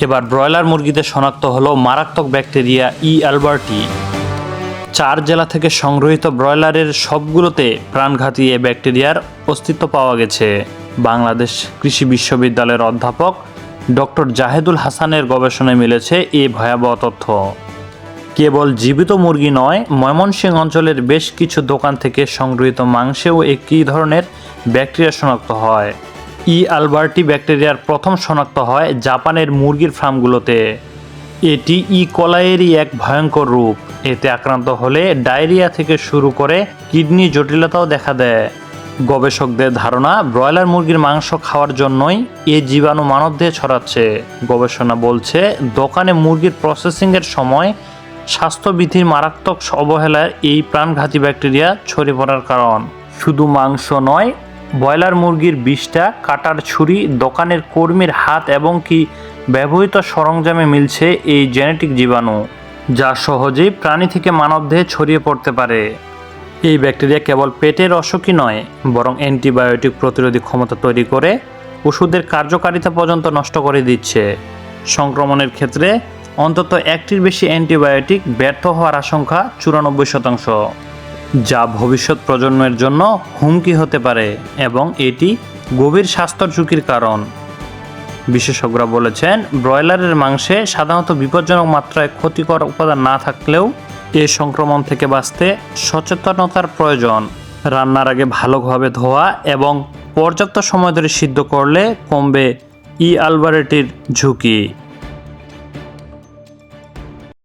এবার ব্রয়লার মুরগিতে শনাক্ত হলো মারাত্মক ব্যাকটেরিয়া ই অ্যালবার্টি। চার জেলা থেকে সংগ্রহিত ব্রয়লারের সবগুলোতে প্রাণঘাতী এ ব্যাকটেরিয়ার অস্তিত্ব পাওয়া গেছে। বাংলাদেশ কৃষি বিশ্ববিদ্যালয়ের অধ্যাপক ডক্টর জাহেদুল হাসানের গবেষণায় মিলেছে এ ভয়াবহ তথ্য। কেবল জীবিত মুরগি নয়, ময়মনসিংহ অঞ্চলের বেশ কিছু দোকান থেকে সংগৃহীত মাংসেও একই ধরনের ব্যাকটেরিয়া শনাক্ত হয়। ই আলবার্টি ব্যাকটেরিয়ার প্রথম শনাক্ত হয় জাপানের মুরগির ফার্মগুলোতে। এটি ই কলাইয়েরই এক ভয়ঙ্কর রূপ। এতে আক্রান্ত হলে ডায়রিয়া থেকে শুরু করে কিডনি জটিলতাও দেখা দেয়। গবেষকদের ধারণা, ব্রয়লার মুরগির মাংস খাওয়ার জন্যই এ জীবাণু মানব মানবদেহে ছড়াচ্ছে। গবেষণা বলছে, দোকানে মুরগির প্রসেসিংয়ের সময় স্বাস্থ্যবিধির মারাত্মক অবহেলার এই প্রাণঘাতী ব্যাকটেরিয়া ছড়িয়ে পড়ার কারণ। শুধু মাংস নয় ব্রয়লার মুরগির বিষটা, কাটার ছুরি, দোকানের কর্মীর হাত এবং কি ব্যবহৃত সরঞ্জামে মিলছে এই জেনেটিক জীবাণু, যা সহজেই প্রাণী থেকে মানবদেহে ছড়িয়ে পড়তে পারে। এই ব্যাকটেরিয়া কেবল পেটের অসুখই নয়, বরং অ্যান্টিবায়োটিক প্রতিরোধী ক্ষমতা তৈরি করে ওষুধের কার্যকারিতা পর্যন্ত নষ্ট করে দিচ্ছে। সংক্রমণের ক্ষেত্রে অন্তত একটির বেশি অ্যান্টিবায়োটিক ব্যর্থ হওয়ার আশঙ্কা চুরানব্বই শতাংশ। যা ভবিষ্যৎ প্রজন্মের জন্য হুমকি হতে পারে এবং এটি গভীর স্বাস্থ্য ঝুঁকির কারণ। বিশেষজ্ঞরা বলেছেন, ব্রয়লারের মাংসে সাধারণত বিপজ্জনক মাত্রায় ক্ষতিকর উপাদান না থাকলেও এ সংক্রমণ থেকে বাঁচতে সচেতনতার প্রয়োজন। রান্নার আগে ভালোভাবে ধোয়া এবং পর্যাপ্ত সময় ধরে সিদ্ধ করলে কমবে ই আলবারেটির ঝুঁকি।